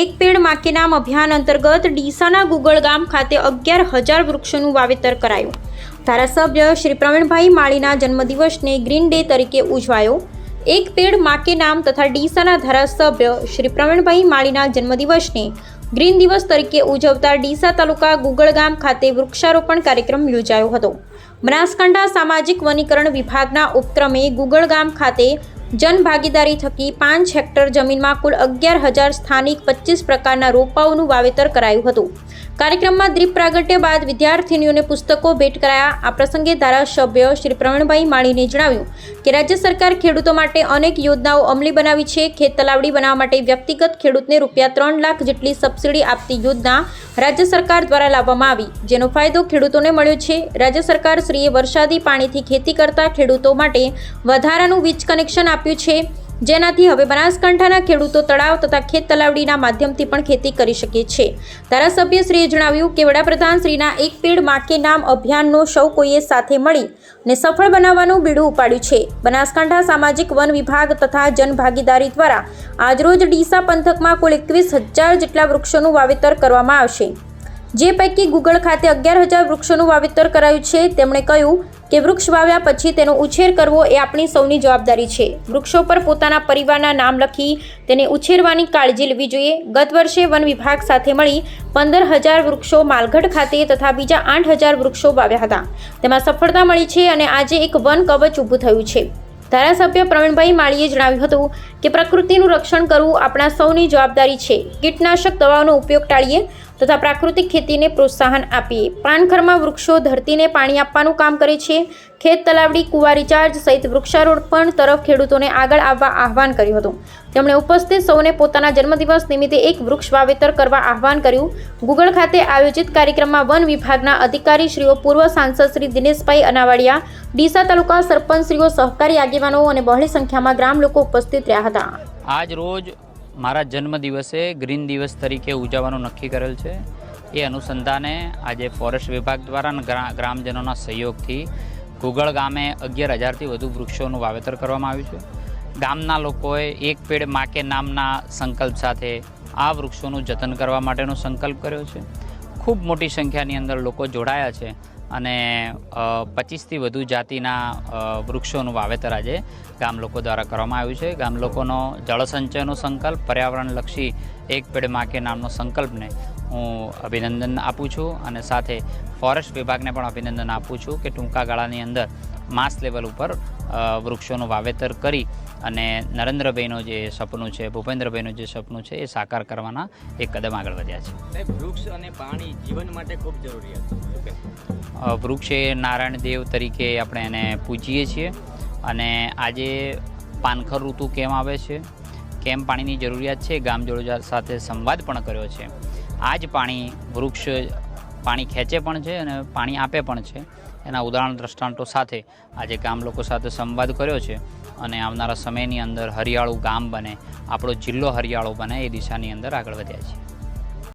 એક પેડ માકે નામ અભિયાન અંતર્ગત ડીસાના ગુગળ ગામ ખાતે અગિયાર હજાર વૃક્ષોનું વાવેતર કરાયું. ધારાસભ્ય શ્રી પ્રવીણભાઈ માળીના જન્મદિવસને ગ્રીન ડે તરીકે ઉજવાયો. એક પેડ માકે નામ તથા ડીસાના ધારાસભ્ય શ્રી પ્રવીણભાઈ માળીના જન્મદિવસને ગ્રીન દિવસ તરીકે ઉજવતા ડીસા તાલુકા ગુગળ ગામ ખાતે વૃક્ષારોપણ કાર્યક્રમ યોજાયો હતો. બનાસકાંઠા સામાજિક વનીકરણ વિભાગના ઉપક્રમે ગુગળ ગામ ખાતે જનભાગીદારી થકી પાંચ હેક્ટર જમીનમાં કુલ અગિયાર હજાર સ્થાનિક પચીસ પ્રકારના રોપાઓનું વાવેતર કરાયું હતું. કાર્યક્રમમાં દ્વીપ પ્રાગટ્ય બાદ વિદ્યાર્થીનીઓને પુસ્તકો ભેટ કરાયા. આ પ્રસંગે ધારાસભ્ય શ્રી પ્રવીણભાઈ માળીને જણાવ્યું કે રાજ્ય સરકાર ખેડૂતો માટે અનેક યોજનાઓ અમલી બનાવી છે. ખેત તલાવડી બનાવવા માટે વ્યક્તિગત ખેડૂતને રૂપિયા ત્રણ લાખ જેટલી સબસિડી આપતી યોજના રાજ્ય સરકાર દ્વારા લાવવામાં આવી. જેનો ફાયદો ખેડૂતોને મળ્યો છે. રાજ્ય સરકાર શ્રીએ વરસાદી પાણીથી ખેતી કરતા ખેડૂતો માટે વધારાનું વીજ કનેક્શન આપ્યું છે. જેનાથી હવે બનાસકાંઠાના ખેડૂતો તળાવ તથા ખેત તલાવડીના માધ્યમથી પણ ખેતી કરી શકે છે. ધારાસભ્યશ્રીએ જણાવ્યું કે વડાપ્રધાન શ્રીના એક પેડ માકે નામ અભિયાનનો સૌ કોઈએ સાથે મળી ને સફળ બનાવવાનું બીડું ઉપાડ્યું છે. બનાસકાંઠા સામાજિક વન વિભાગ તથા જનભાગીદારી દ્વારા આજરોજ ડીસા પંથકમાં કુલ એકવીસ હજાર જેટલા વૃક્ષોનું વાવેતર કરવામાં આવશે. જે પૈકી ગુગળ ખાતે અગિયાર હજાર વૃક્ષોનું વાવેતર કરાયું છે, તેમણે કહ્યું કે વૃક્ષ વાવ્યા પછી તેનો ઉછેર કરવો એ આપણી સૌની જવાબદારી છે. વૃક્ષો પર પોતાના પરિવારના નામ લખી તેને ઉછેરવાની કાળજી લેવી જોઈએ. ગત વર્ષે વન વિભાગ સાથે મળી પંદર હજાર વૃક્ષો માલગઢ ખાતે તથા બીજા આઠ હજાર વૃક્ષો વાવ્યા હતા. તેમાં સફળતા મળી છે અને આજે એક વન કવચ ઊભું થયું છે. ધારાસભ્ય પ્રવીણભાઈ માળીએ જણાવ્યું હતું કે પ્રકૃતિનું રક્ષણ કરવું આપણા સૌની જવાબદારી છે. કીટનાશક દવાઓનો ઉપયોગ ટાળીએ તથા પ્રાકૃતિક ખેતીને પ્રોત્સાહન આપીએ. પાનખરમાં વૃક્ષો, ધરતીને પાણી આપવાનું કામ કરે છે. ખેત તલાવડી કુવા રિચાર્જ સહિત વૃક્ષારોપણ તરફ ખેડૂતોને આગળ આવવા આહવાન કર્યું હતું. તેમણે ઉપસ્થિત સૌને પોતાના જન્મદિવસ નિમિત્તે એક વૃક્ષ વાવેતર કરવા આહવાન કર્યું. ગુગળ ખાતે આયોજિત કાર્યક્રમમાં વન વિભાગના અધિકારી શ્રીઓ પૂર્વ સાંસદ શ્રી દિનેશભાઈ અનાવાડિયા, ડીસા તાલુકા સરપંચશ્રીઓ, સહકારી આગેવાનો અને બહોળી સંખ્યામાં ગ્રામ લોકો ઉપસ્થિત રહ્યા હતા. આજ રોજ મારા જન્મદિવસે ગ્રીન દિવસ તરીકે ઉજવવાનું નક્કી કરેલ છે. એ અનુસંધાને આજે ફોરેસ્ટ વિભાગ દ્વારા ગ્રામજનોના સહયોગથી ગુગળ ગામે અગિયાર હજારથી વધુ વૃક્ષોનું વાવેતર કરવામાં આવ્યું છે. ગામના લોકોએ એક પેડ માકે નામના સંકલ્પ સાથે આ વૃક્ષોનું જતન કરવા માટેનો સંકલ્પ કર્યો છે. ખૂબ મોટી સંખ્યાની અંદર લોકો જોડાયા છે. અને પચીસથી વધુ જાતિના વૃક્ષોનું વાવેતર આજે ગામ લોકો દ્વારા કરવામાં આવ્યું છે. ગામ લોકોનો જળસંચયનો સંકલ્પ પર્યાવરણલક્ષી એક પેડ માકે નામનો સંકલ્પને હું અભિનંદન આપું છું અને સાથે ફોરેસ્ટ વિભાગને પણ અભિનંદન આપું છું કે ટૂંકા ગાળાની અંદર માસ લેવલ ઉપર વૃક્ષોનું વાવેતર કરી અને નરેન્દ્રભાઈનું જે સપનું છે ભૂપેન્દ્રભાઈનું જે સપનું છે એ સાકાર કરવાના એક કદમ આગળ વધ્યા છે. વૃક્ષ અને પાણી જીવન માટે ખૂબ? અ, વૃક્ષ એ નારાયણ દેવ તરીકે આપણે એને પૂજીએ છીએ. અને આજે પાનખર ઋતુ કેમ આવે છે? કેમ પાણીની જરૂરિયાત છે? ગામજોડો સાથે સંવાદ પણ કર્યો છે. આ જ પાણી વૃક્ષ પાણી ખેંચે પણ છે અને પાણી આપે પણ છે. એના ઉદાહરણ દ્રષ્ટાંતો સાથે આજે ગામ લોકો સાથે સંવાદ કર્યો છે અને આવનારા સમયની અંદર હરિયાળું ગામ બને, આપણો જિલ્લો હરિયાળો બને એ દિશાની અંદર આગળ વધ્યા છે